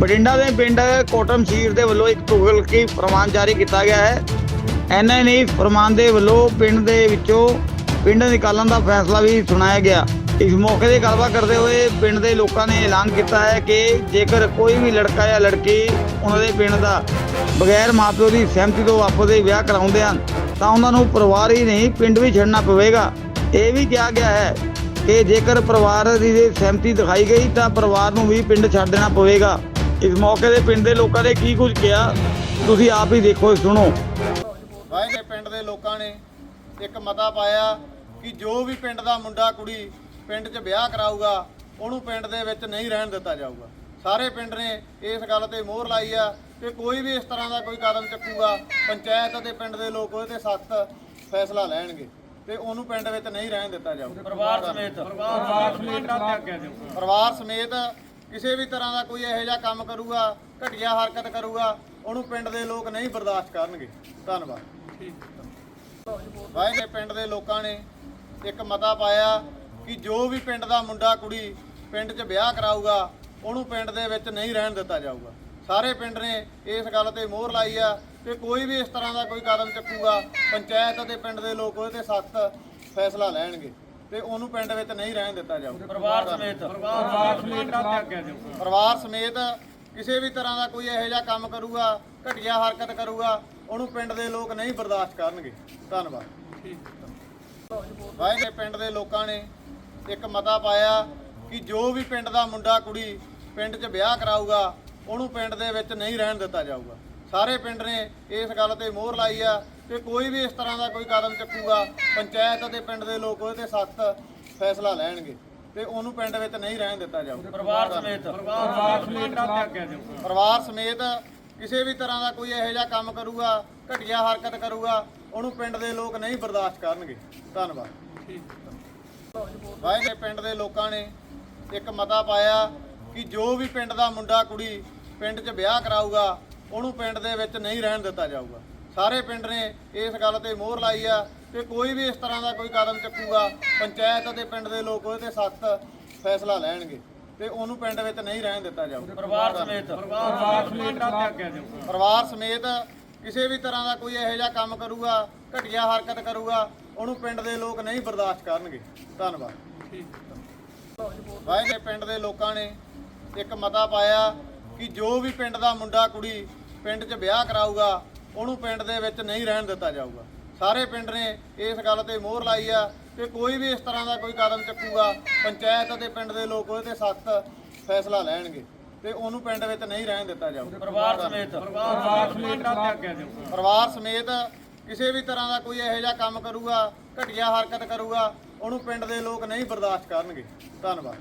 ਬਠਿੰਡਾ ਦੇ ਪਿੰਡ ਕੋਟਮ ਸ਼ੀਰ ਦੇ ਵੱਲੋਂ ਇੱਕ ਤੁਗਲਕੀ ਫਰਮਾਨ ਜਾਰੀ ਕੀਤਾ ਗਿਆ ਹੈ। ਐਨਐਨਈ ਫਰਮਾਨ ਦੇ ਵੱਲੋਂ ਪਿੰਡ ਦੇ ਵਿੱਚੋਂ ਪਿੰਡ ਨਿਕਾਲਣ ਦਾ ਫੈਸਲਾ ਵੀ ਸੁਣਾਇਆ ਗਿਆ। ਇਸ ਮੌਕੇ ਤੇ ਗੱਲਬਾਤ ਕਰਦੇ ਹੋਏ ਪਿੰਡ ਦੇ ਲੋਕਾਂ ਨੇ ਐਲਾਨ ਕੀਤਾ ਹੈ ਕਿ ਜੇਕਰ ਕੋਈ ਵੀ ਲੜਕਾ ਜਾਂ ਲੜਕੀ ਉਹਨਾਂ ਦੇ ਪਿੰਡ ਦਾ ਬਗੈਰ ਮਾਪਿਓ ਦੀ ਸਹਿਮਤੀ ਤੋਂ ਆਪਸ ਦੇ ਵਿਆਹ ਕਰਾਉਂਦੇ ਹਨ, ਤਾਂ ਉਹਨਾਂ ਨੂੰ ਪਰਿਵਾਰ ਹੀ ਨਹੀਂ, ਪਿੰਡ ਵੀ ਛੱਡਣਾ ਪਵੇਗਾ। ਇਹ ਵੀ ਕਿਹਾ ਗਿਆ ਹੈ ਕਿ ਜੇਕਰ ਪਰਿਵਾਰ ਦੀ ਸਹਿਮਤੀ ਦਿਖਾਈ ਗਈ, ਤਾਂ ਪਰਿਵਾਰ ਨੂੰ ਵੀ ਪਿੰਡ ਛੱਡ ਦੇਣਾ ਪਵੇਗਾ। ਇਸ ਮੌਕੇ ਤੇ ਪਿੰਡ ਦੇ ਲੋਕਾਂ ਨੇ ਕੀ ਕੁਝ ਕਿਹਾ? ਤੁਸੀਂ ਆਪ ਹੀ ਦੇਖੋ ਸੁਣੋ। ਵਾਏ ਦੇ ਪਿੰਡ ਦੇ ਲੋਕਾਂ ਨੇ ਇੱਕ ਮਤਾ ਪਾਇਆ ਕਿ ਜੋ ਵੀ ਪਿੰਡ ਦਾ ਮੁੰਡਾ ਕੁੜੀ ਪਿੰਡ 'ਚ ਵਿਆਹ ਕਰਾਊਗਾ ਉਹਨੂੰ ਪਿੰਡ ਦੇ ਵਿੱਚ ਨਹੀਂ ਰਹਿਣ ਦਿੱਤਾ ਜਾਊਗਾ। ਸਾਰੇ ਪਿੰਡ ਨੇ ਇਸ ਗੱਲ ਤੇ ਮੋਹਰ ਲਾਈ ਆ ਕਿ ਕੋਈ ਵੀ ਇਸ ਤਰ੍ਹਾਂ ਦਾ ਕੋਈ ਕਦਮ ਚੱਕੂਗਾ ਪੰਚਾਇਤ ਅਤੇ ਪਿੰਡ ਦੇ ਲੋਕ ਉਹਦੇ ਤੇ ਸਖਤ ਫੈਸਲਾ ਲੈਣਗੇ ਤੇ ਉਹਨੂੰ ਪਿੰਡ ਵਿੱਚ ਨਹੀਂ ਰਹਿਣ ਦਿੱਤਾ ਜਾਊਗਾ। ਪਰਿਵਾਰ ਸਮੇਤ। ਪਰਿਵਾਰ ਸਮੇਤ। ਪਰਿਵਾਰ ਸਮੇਤ ਕਿਸੇ ਵੀ ਤਰ੍ਹਾਂ ਦਾ ਕੋਈ ਇਹੋ ਜਿਹਾ ਕੰਮ ਕਰੂਗਾ, ਘਟੀਆ ਹਰਕਤ ਕਰੂਗਾ, ਉਹਨੂੰ ਪਿੰਡ ਦੇ ਲੋਕ ਨਹੀਂ ਬਰਦਾਸ਼ਤ ਕਰਨਗੇ। ਧੰਨਵਾਦ। ਵਾਏ ਦੇ ਪਿੰਡ ਦੇ ਲੋਕਾਂ ਨੇ ਇੱਕ ਮਤਾ ਪਾਇਆ ਕਿ ਜੋ ਵੀ ਪਿੰਡ ਦਾ ਮੁੰਡਾ ਕੁੜੀ ਪਿੰਡ 'ਚ ਵਿਆਹ ਕਰਾਊਗਾ, ਉਹਨੂੰ ਪਿੰਡ ਦੇ ਵਿੱਚ ਨਹੀਂ ਰਹਿਣ ਦਿੱਤਾ ਜਾਊਗਾ। ਸਾਰੇ ਪਿੰਡ ਨੇ ਇਸ ਗੱਲ ਤੇ ਮੋਹਰ ਲਾਈ ਆ ਕਿ ਕੋਈ ਵੀ ਇਸ ਤਰ੍ਹਾਂ ਦਾ ਕੋਈ ਕਦਮ ਚੱਕੂਗਾ, ਪੰਚਾਇਤ ਅਤੇ ਪਿੰਡ ਦੇ ਲੋਕ ਉਹਦੇ ਤੇ ਸਖਤ ਫੈਸਲਾ ਲੈਣਗੇ। ਤੇ ਉਹਨੂੰ ਪਿੰਡ ਵਿੱਚ ਨਹੀਂ ਰਹਿਣ ਦਿੱਤਾ ਜਾਊਗਾ ਪਰਿਵਾਰ ਸਮੇਤ। ਪਰਿਵਾਰ ਸਮੇਤ। ਕਿਸੇ ਵੀ ਤਰ੍ਹਾਂ ਦਾ ਕੋਈ ਇਹੋ ਜਿਹਾ ਕੰਮ ਕਰੂਗਾ ਘਟੀਆ ਹਰਕਤ ਕਰੂਗਾ ਉਹਨੂੰ ਪਿੰਡ ਦੇ ਲੋਕ ਨਹੀਂ ਬਰਦਾਸ਼ਤ ਕਰਨਗੇ। ਧੰਨਵਾਦ। ਦੇ ਪਿੰਡ ਦੇ ਲੋਕਾਂ ਨੇ ਇੱਕ ਮਤਾ ਪਾਇਆ ਕਿ ਜੋ ਵੀ ਪਿੰਡ ਦਾ ਮੁੰਡਾ ਕੁੜੀ ਪਿੰਡ 'ਚ ਵਿਆਹ ਕਰਾਊਗਾ ਉਹਨੂੰ ਪਿੰਡ ਦੇ ਵਿੱਚ ਨਹੀਂ ਰਹਿਣ ਦਿੱਤਾ ਜਾਊਗਾ। ਸਾਰੇ ਪਿੰਡ ਨੇ ਇਸ ਗੱਲ ਤੇ ਮੋਹਰ ਲਾਈ ਆ ਕਿ ਕੋਈ ਵੀ ਇਸ ਤਰ੍ਹਾਂ ਦਾ ਕੋਈ ਕਦਮ ਚੱਕੂਗਾ ਪੰਚਾਇਤ ਅਤੇ ਪਿੰਡ ਦੇ ਲੋਕ ਉਹਦੇ ਤੇ ਸਖਤ ਫੈਸਲਾ ਲੈਣਗੇ ਤੇ ਉਹਨੂੰ ਪਿੰਡ ਵਿੱਚ ਨਹੀਂ ਰਹਿਣ ਦਿੱਤਾ ਜਾਊਗਾ। ਪਰਿਵਾਰ ਸਮੇਤ। ਪਰਿਵਾਰ ਸਮੇਤ ਕਿਸੇ ਵੀ ਤਰ੍ਹਾਂ ਦਾ ਕੋਈ ਇਹੋ ਜਿਹਾ ਕੰਮ ਕਰੂਗਾ ਘਟੀਆ ਹਰਕਤ ਕਰੂਗਾ ਉਹਨੂੰ ਪਿੰਡ ਦੇ ਲੋਕ ਨਹੀਂ ਬਰਦਾਸ਼ਤ ਕਰਨਗੇ। ਧੰਨਵਾਦ। ਦੇ ਪਿੰਡ ਦੇ ਲੋਕਾਂ ਨੇ ਇੱਕ ਮਤਾ ਪਾਇਆ ਕਿ ਜੋ ਵੀ ਪਿੰਡ ਦਾ ਮੁੰਡਾ ਕੁੜੀ ਪਿੰਡ 'ਚ ਵਿਆਹ ਕਰਾਊਗਾ ਉਹਨੂੰ ਪਿੰਡ ਦੇ ਵਿੱਚ ਨਹੀਂ ਰਹਿਣ ਦਿੱਤਾ ਜਾਊਗਾ। ਸਾਰੇ ਪਿੰਡ ਨੇ ਇਸ ਗੱਲ ਤੇ ਮੋਹਰ ਲਾਈ ਆ ਕਿ ਕੋਈ ਵੀ ਇਸ ਤਰ੍ਹਾਂ ਦਾ ਕੋਈ ਕਦਮ ਚੱਕੂਗਾ ਪੰਚਾਇਤ ਅਤੇ ਪਿੰਡ ਦੇ ਲੋਕ ਉਹਦੇ ਤੇ ਸਖਤ ਫੈਸਲਾ ਲੈਣਗੇ ਤੇ ਉਹਨੂੰ ਪਿੰਡ ਵਿੱਚ ਨਹੀਂ ਰਹਿਣ ਦਿੱਤਾ ਜਾਊਗਾ ਪਰਿਵਾਰ ਸਮੇਤ। ਪਰਿਵਾਰ ਸਮੇਤ ਕਿਸੇ ਵੀ ਤਰ੍ਹਾਂ ਦਾ ਕੋਈ ਇਹੋ ਜਿਹਾ ਕੰਮ ਕਰੂਗਾ ਘਟੀਆ ਹਰਕਤ ਕਰੂਗਾ ਉਹਨੂੰ ਪਿੰਡ ਦੇ ਲੋਕ ਨਹੀਂ ਬਰਦਾਸ਼ਤ ਕਰਨਗੇ। ਧੰਨਵਾਦ। ਦੇ ਪਿੰਡ ਦੇ ਲੋਕਾਂ ਨੇ ਇੱਕ ਮਤਾ ਪਾਇਆ ਕਿ ਜੋ ਵੀ ਪਿੰਡ ਦਾ ਮੁੰਡਾ ਕੁੜੀ ਪਿੰਡ 'ਚ ਵਿਆਹ ਕਰਾਊਗਾ ਉਹਨੂੰ ਪਿੰਡ ਦੇ ਵਿੱਚ ਨਹੀਂ ਰਹਿਣ ਦਿੱਤਾ ਜਾਊਗਾ। ਸਾਰੇ ਪਿੰਡ ਨੇ ਇਸ ਗੱਲ ਤੇ ਮੋਹਰ ਲਾਈ ਆ ਕਿ ਕੋਈ ਵੀ ਇਸ ਤਰ੍ਹਾਂ ਦਾ ਕੋਈ ਕਦਮ ਚੱਕੂਗਾ ਪੰਚਾਇਤ ਅਤੇ ਪਿੰਡ ਦੇ ਲੋਕ ਉਹਦੇ ਤੇ ਸਖਤ ਫੈਸਲਾ ਲੈਣਗੇ ਤੇ ਉਹਨੂੰ ਪਿੰਡ ਵਿੱਚ ਨਹੀਂ ਰਹਿਣ ਦਿੱਤਾ ਜਾਊਗਾ। ਪਰਿਵਾਰ ਸਮੇਤ ਪਰਿਵਾਰ ਸਮੇਤ ਕਿਸੇ ਵੀ ਤਰ੍ਹਾਂ ਦਾ ਕੋਈ ਇਹੋ ਜਿਹਾ ਕੰਮ ਕਰੂਗਾ ਘਟੀਆ ਹਰਕਤ ਕਰੂਗਾ ਉਹਨੂੰ ਪਿੰਡ ਦੇ ਲੋਕ ਨਹੀਂ ਬਰਦਾਸ਼ਤ ਕਰਨਗੇ। ਧੰਨਵਾਦ।